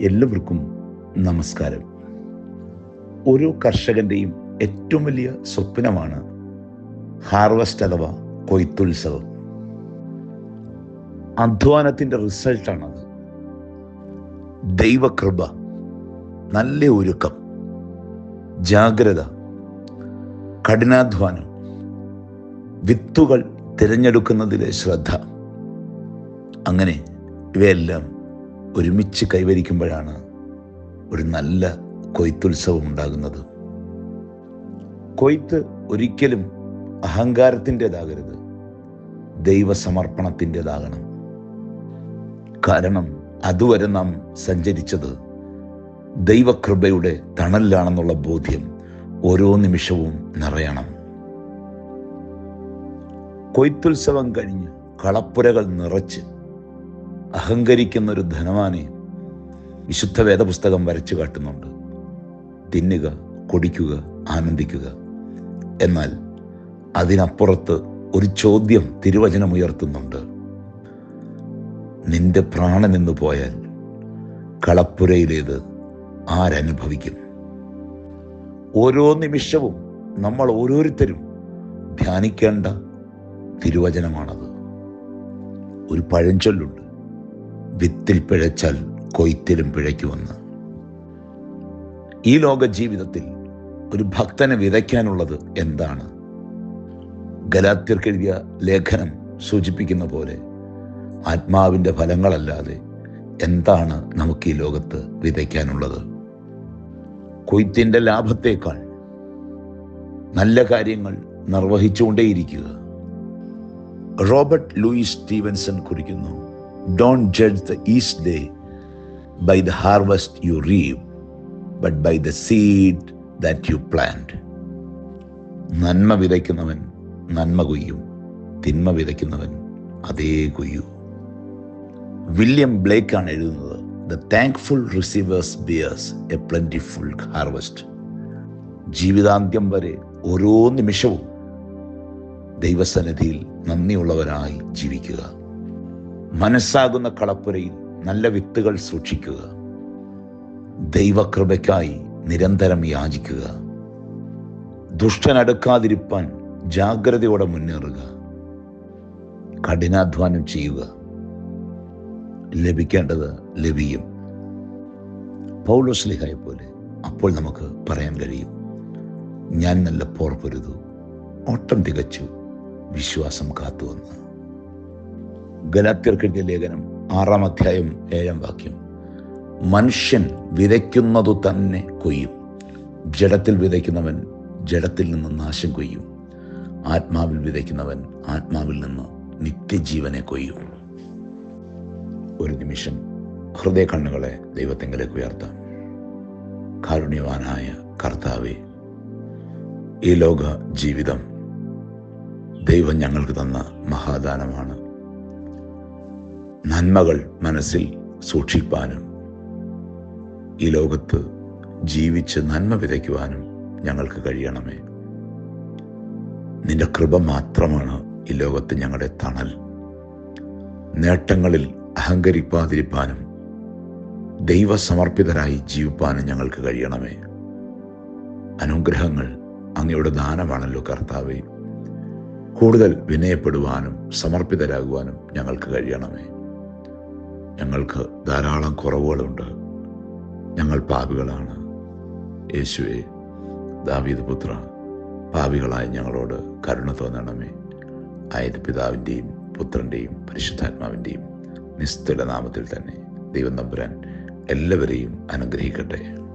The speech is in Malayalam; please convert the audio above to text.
എല്ലാവർക്കും നമസ്കാരം. ഓരോ കർഷകന്റെയും ഏറ്റവും വലിയ സ്വപ്നമാണ് ഹാർവസ്റ്റ് അഥവാ കൊയ്ത്തുത്സവം. അധ്വാനത്തിന്റെ റിസൾട്ടാണത്. ദൈവകൃപ നല്ല ഒരുക്കം ജാഗ്രത കഠിനാധ്വാനം വിത്തുകൾ തിരഞ്ഞെടുക്കുന്നതിലെ ശ്രദ്ധ അങ്ങനെ ഇവയെല്ലാം ഒരുമിച്ച് കൈവരിക്കുമ്പോഴാണ് ഒരു നല്ല കൊയ്ത്തുത്സവം ഉണ്ടാകുന്നത്. കൊയ്ത്ത് ഒരിക്കലും അഹങ്കാരത്തിന്റെതാകരുത്. ദൈവസമർപ്പണത്തിന്റെതാകണം. കാരണം അതുവരെ നാം സഞ്ചരിച്ചത് ദൈവകൃപയുടെ തണലിലാണെന്നുള്ള ബോധ്യം ഓരോ നിമിഷവും നിറയണം. കൊയ്ത്തുത്സവം കഴിഞ്ഞ് കളപ്പുരകൾ നിറച്ച് അഹങ്കരിക്കുന്ന ഒരു ധനവാനെ വിശുദ്ധ വേദപുസ്തകം വരച്ചു കാട്ടുന്നുണ്ട്. തിന്നുക കുടിക്കുക ആനന്ദിക്കുക. എന്നാൽ അതിനപ്പുറത്ത് ഒരു ചോദ്യം തിരുവചനം ഉയർത്തുന്നുണ്ട്. നിന്റെ പ്രാണൻ എന്ന് പോയാൽ കളപ്പുരയിലേത് ആരനുഭവിക്കും? ഓരോ നിമിഷവും നമ്മൾ ഓരോരുത്തരും ധ്യാനിക്കേണ്ട തിരുവചനമാണത്. ഒരു പഴഞ്ചൊല്ലുണ്ട്. വിത്തിൽ പിഴച്ചാൽ കൊയ്ത്തിലും പിഴയ്ക്കുമെന്ന് ഈ ലോക ജീവിതത്തിൽ ഒരു ഭക്തനെ വിതയ്ക്കാനുള്ളത് എന്താണ്? ഗലാത്യർക്കെഴുതിയ ലേഖനം സൂചിപ്പിക്കുന്ന പോലെ ആത്മാവിന്റെ ഫലങ്ങളല്ലാതെ എന്താണ് നമുക്ക് ഈ ലോകത്ത് വിതയ്ക്കാനുള്ളത്? കൊയ്ത്തിന്റെ ലാഭത്തേക്കാൾ നല്ല കാര്യങ്ങൾ നിർവഹിച്ചുകൊണ്ടേയിരിക്കുക. റോബർട്ട് ലൂയിസ് സ്റ്റീവൻസൺ കുറിക്കുന്നു. Don't judge the east day by the harvest you reap, but by the seed that you plant. നന്മ വിതയ്ക്കുന്നവൻ നന്മ കൊയ്യും തിന്മ വിതയ്ക്കുന്നവൻ അതേ കൊയ്യൂ. വില്യം ബ്ലേക്ക് ആണ് എഴുതുന്നത് the thankful receivers bears a plentiful harvest ജീവിതാന്ത്യം വരെ ഓരോ നിമിഷവും ദൈവസന്നിധിയിൽ നന്ദിയുള്ളവരായി ജീവിക്കുക. മനസ്സാകുന്ന കളപ്പുരയിൽ നല്ല വിത്തുകൾ സൂക്ഷിക്കുക. ദൈവകൃപയ്ക്കായി നിരന്തരം യാചിക്കുക. ദുഷ്ടനടുക്കാതിരിപ്പാൻ ജാഗ്രതയോടെ മുന്നേറുക. കഠിനാധ്വാനം ചെയ്യുക. ലഭിക്കേണ്ടത് ലഭിക്കും പൗലോസ്ലിഹായെ പോലെ അപ്പോൾ നമുക്ക് പറയാൻ കഴിയും. ഞാൻ നല്ല പോർ പൊരുതു ഓട്ടം തികച്ചു. വിശ്വാസം കാത്തുവന്ന്. ഗലാത്യർക്കെഴുതിയ ലേഖനം ആറാം അധ്യായം ഏഴാം വാക്യം. മനുഷ്യൻ വിതയ്ക്കുന്നതു തന്നെ കൊയ്യും. ജഡത്തിൽ വിതയ്ക്കുന്നവൻ ജഡത്തിൽ നിന്ന് നാശം കൊയ്യും. ആത്മാവിൽ വിതയ്ക്കുന്നവൻ ആത്മാവിൽ നിന്ന് നിത്യജീവനെ കൊയ്യും. ഒരു നിമിഷം ഹൃദയ കണ്ണുകളെ ദൈവത്തെങ്കിലേക്ക് ഉയർത്താം. കാരുണ്യവാനായ കർത്താവെ ഈ ലോക ജീവിതം ദൈവം ഞങ്ങൾക്ക് തന്ന മഹാദാനമാണ്. നന്മകൾ മനസ്സിൽ സൂക്ഷിപ്പാനും ഈ ലോകത്ത് ജീവിച്ച് നന്മ വിതയ്ക്കുവാനും ഞങ്ങൾക്ക് കഴിയണമേ. നിന്റെ കൃപ മാത്രമാണ് ഈ ലോകത്ത് ഞങ്ങളുടെ തണൽ. നേട്ടങ്ങളിൽ അഹങ്കരിപ്പാതിരിപ്പാനും ദൈവസമർപ്പിതരായി ജീവിപ്പാനും ഞങ്ങൾക്ക് കഴിയണമേ. അനുഗ്രഹങ്ങൾ അങ്ങയുടെ ദാനമാണല്ലോ കർത്താവേ. കൂടുതൽ വിനയപ്പെടുവാനും സമർപ്പിതരാകുവാനും ഞങ്ങൾക്ക് കഴിയണമേ. ഞങ്ങൾക്ക് ധാരാളം കുറവുകളുണ്ട്. ഞങ്ങൾ പാപികളാണ്. യേശുവെ ദാവീദ് പുത്ര പാപികളായ ഞങ്ങളോട് കരുണ തോന്നണമേ. ആയത് പിതാവിന്റെയും പുത്രന്റെയും പരിശുദ്ധാത്മാവിന്റെയും നിസ്തുല നാമത്തിൽ തന്നെ ദൈവം നമ്പുരാൻ എല്ലാവരെയും അനുഗ്രഹിക്കട്ടെ.